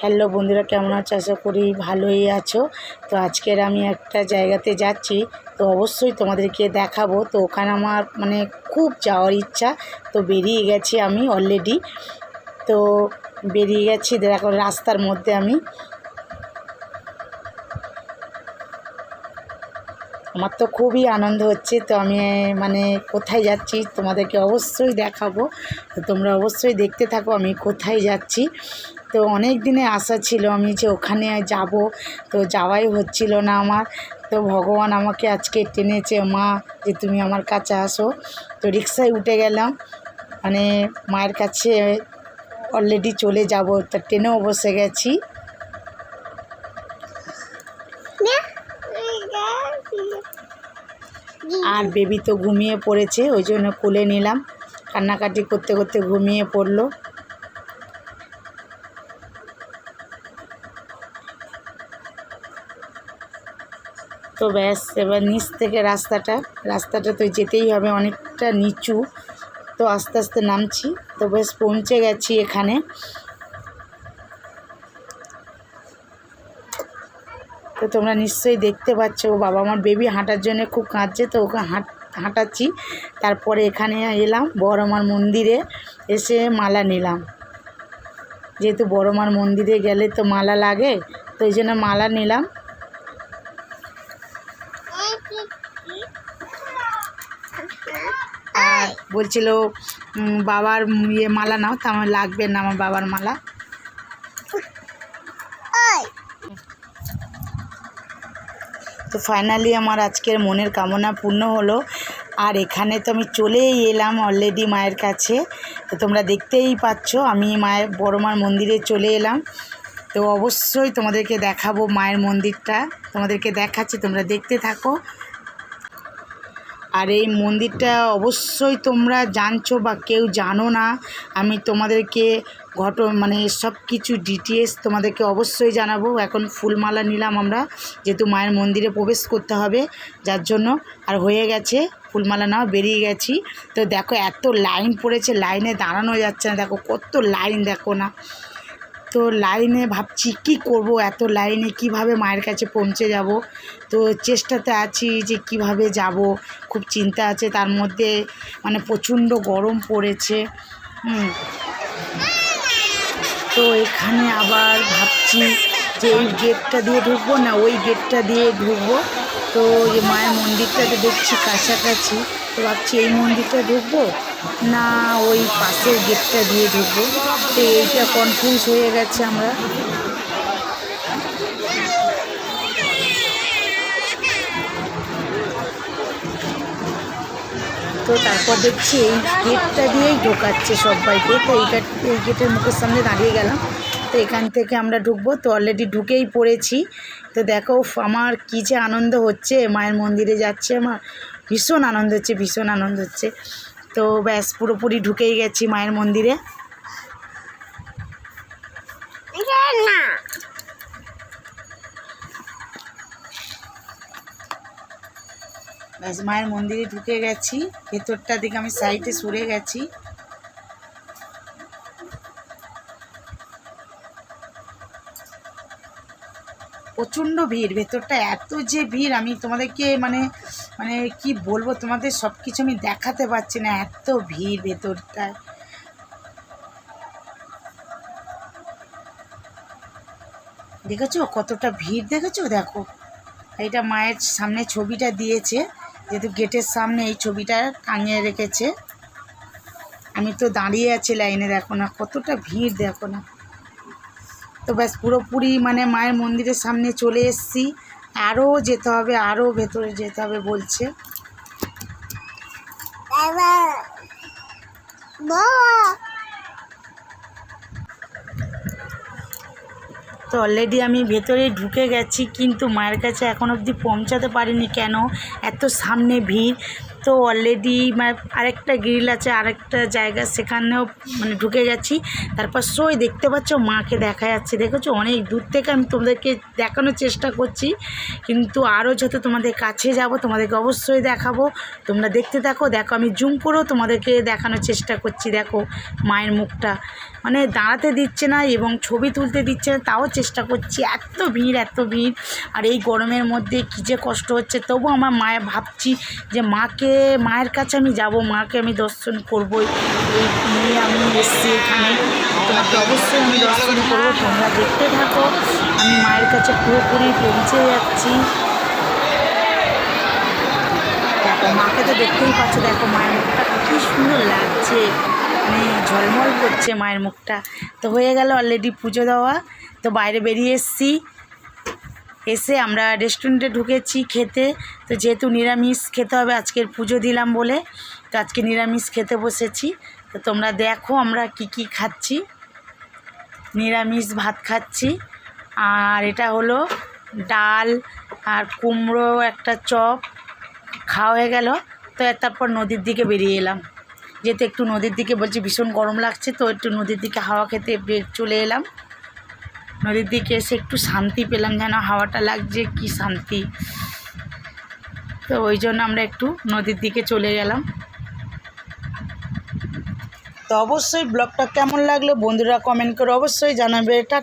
Hello বন্ধুরা, কেমন আছো? আশা করি ভালোই আছো। তো আজকের আমি একটা জায়গাতে যাচ্ছি, তো অবশ্যই তোমাদেরকে দেখাবো। তো ওখানে আমার মানে খুব যাওয়ার ইচ্ছা, তো বেরিয়ে গেছি আমি অলরেডি তো বেরিয়ে গেছি, দেখো রাস্তার মধ্যে আমি। আমার তো খুবই আনন্দ হচ্ছে, তো আমি মানে কোথায় যাচ্ছি তোমাদেরকে অবশ্যই দেখাবো। তো তোমরা অবশ্যই দেখতে থাকো আমি কোথায় যাচ্ছি। তো অনেক দিনে আশা ছিল আমি যে ওখানে যাব, তো যাওয়াই হচ্ছিল না আমার। তো ভগবান আমাকে আজকে টেনেছে, মা, যে তুমি আমার কাছে আসো। তো রিক্সায় উঠে গেলাম। মানে মায়ের কাছে অলরেডি চলে যাব, তা ট্রেনেও বসে গেছি। আর বেবি তো ঘুমিয়ে পড়েছে, ওই জন্য কোলে নিলাম। কান্নাকাটি করতে করতে ঘুমিয়ে পড়ল। তো ব্যাস, এবার নিচ থেকে রাস্তাটা। রাস্তাটা তো যেতেই হবে, অনেকটা নিচু। তো আস্তে আস্তে নামছি, তো বেশ পৌঁছে গেছি এখানে। তো তোমরা নিশ্চয়ই দেখতে পাচ্ছ, ও বাবা আমার বেবি হাঁটার জন্য খুব কাঁদছে, তো ওকে হাঁট, হাঁটাচ্ছি। তারপরে এখানে এলাম, বড়মার মন্দিরে এসে মালা নিলাম। যেহেতু বড়মার মন্দিরে গেলে তো মালা লাগে, তো এই জন্য মালা নিলাম আর বলছিল বাবার ইয়ে মালা নাও তো আমার লাগবে না আমার বাবার মালা। তো ফাইনালি আমার আজকের মনের কামনা পূর্ণ হলো। আর এখানে তো আমি চলেই এলাম অলরেডি মায়ের কাছে। তো তোমরা দেখতেই পাচ্ছ আমি মায়ের বড় মার মন্দিরে চলে এলাম। তো অবশ্যই তোমাদেরকে দেখাবো মায়ের মন্দিরটা। তোমাদেরকে দেখাচ্ছি তোমরা দেখতে থাকো। আর এই মন্দিরটা অবশ্যই তোমরা জানছো বা কেউ জানো না, আমি তোমাদেরকে ঘট মানে সব কিছু ডিটেলস তোমাদেরকে অবশ্যই জানাব। এখন ফুলমালা নিলাম আমরা, যেহেতু মায়ের মন্দিরে প্রবেশ করতে হবে, যার জন্য আর হয়ে গেছে, ফুলমালা নাও বেরিয়ে গেছি। তো দেখো, এত লাইন পড়েছে, লাইনে দাঁড়ানো যাচ্ছে না, দেখো কত লাইন দেখো না। তো লাইনে ভাবছি কি করব, এত লাইনে কীভাবে মায়ের কাছে পৌঁছে যাব? তো চেষ্টাতে আছি যে কীভাবে যাব, খুব চিন্তা আছে, তার মধ্যে মানে প্রচণ্ড গরম পড়েছে তো এখানে আবার ভাবছি যে এই গেটটা দিয়ে ঢুকবো না, ওই গেটটা দিয়ে ঢুকবো। তো যে মায়ের মন্দিরটাতে দেখছি কাছাকাছি, তো ভাবছি এই মন্দিরটা ঢুকবো না, ওই পাশের গেটটা দিয়ে ঢুকবো। তো এইটা কনফিউজ হয়ে গেছে আমরা। তো তারপর দেখছি এই গেটটা দিয়েই ঢোকাচ্ছে সবাইকে। তো এই গেট এই গেটের মুখের সামনে দাঁড়িয়ে গেলাম। তো এখান থেকে আমরা ঢুকবো। তো অলরেডি ঢুকেই পড়েছি। তো দেখো আমার কী যে আনন্দ হচ্ছে। মায়ের মন্দিরে যাচ্ছে আমার। ভীষণ আনন্দ হচ্ছে, ভীষণ আনন্দ হচ্ছে। তো ব্যাস, পুরোপুরি ঢুকেই গেছি মায়ের মন্দিরে। ব্যাস, মায়ের মন্দিরে ঢুকে গেছি। ভেতরটা দিকে আমি সাইডে সরে গেছি। প্রচণ্ড ভিড়, ভেতরটা এত যে ভিড়, আমি তোমাদেরকে মানে মানে কি বলব, তোমাদের সব কিছু আমি দেখাতে পারছি না, এত ভিড় ভেতরটায়। দেখেছ কতটা ভিড়? দেখেছ? দেখো। এটা মায়ের সামনে ছবিটা দিয়েছে, যেহেতু গেটের সামনে এই ছবিটা টাঙিয়ে রেখেছে। আমি তো দাঁড়িয়ে আছি লাইনে, দেখো না, কতটা ভিড়, দেখো না। তো ব্যাস পুরোপুরি মানে মায়ের মন্দিরের সামনে চলে এসেছি। আরও যেতে হবে আরও ভেতরে যেতে হবে বলছে। তো অলরেডি আমি ভেতরে ঢুকে গেছি, কিন্তু মায়ের কাছে এখন অবধি পৌঁছাতে পারিনি কেন? এত সামনে ভিড়। তো অলরেডি মানে আরেকটা গ্রিল আছে, আরেকটা জায়গা সেখানেও মানে ঢুকে গেছি। তারপর সই, দেখতে পাচ্ছ, মাকে দেখা যাচ্ছে। দেখেছ? অনেক দূর থেকে আমি তোমাদেরকে দেখানোর চেষ্টা করছি। কিন্তু আরও যত তোমাদের কাছে যাব, তোমাদেরকে অবশ্যই দেখাবো। তোমরা দেখতে থাকো, দেখো, আমি জুম করেও তোমাদেরকে দেখানোর চেষ্টা করছি। দেখো, মায়ের মুখটা। মানে দাঁড়াতে দিচ্ছে না এবং ছবি তুলতে দিচ্ছে না, তাও চেষ্টা করছি। এত ভিড় এত ভিড়। আর এই গরমের মধ্যে কী যে কষ্ট হচ্ছে, তবু আমার মায়ের ভাবছি যে মাকে মায়ের কাছে আমি যাব, মাকে আমি দর্শন করবই। এই নিয়ে আমি এসেছি এখানে। তোমাকে অবশ্যই আমি দর্শন করব, তোমরা দেখতে থাকো। আমি মায়ের কাছে পুরোপুরি পৌঁছে যাচ্ছি। দেখো, মাকে তো দেখতেই পাচ্ছ, দেখো মায়ের মুখটা কী সুন্দর লাগছে। মানে ঝলমল করছে মায়ের মুখটা। তো হয়ে গেল অলরেডি পুজো দেওয়া। তো বাইরে বেরিয়ে এসেছি। এসে আমরা রেস্টুরেন্টে ঢুকেছি খেতে। তো যেহেতু নিরামিষ খেতে হবে, আজকের পুজো দিলাম বলে, তো আজকে নিরামিষ খেতে বসেছি। তো তোমরা দেখো আমরা কি কি খাচ্ছি। নিরামিষ ভাত খাচ্ছি। আর এটা হলো ডাল আর কুমড়ো, একটা চপ, খাওয়া হয়ে গেল। তো তারপর নদীর দিকে বেরিয়ে এলাম। যেহেতু একটু নদীর দিকে বলছি, ভীষণ গরম লাগছে, তো একটু নদীর দিকে হাওয়া খেতে চলে এলাম। নদীর দিকে এসে একটু শান্তি পেলাম, যেন হাওয়াটা লাগছে, কি শান্তি। তো ওই জন্য আমরা একটু নদীর দিকে চলে গেলাম। তো অবশ্যই ব্লগটা কেমন লাগল বন্ধুরা কমেন্ট করে অবশ্যই জানাবে। এটা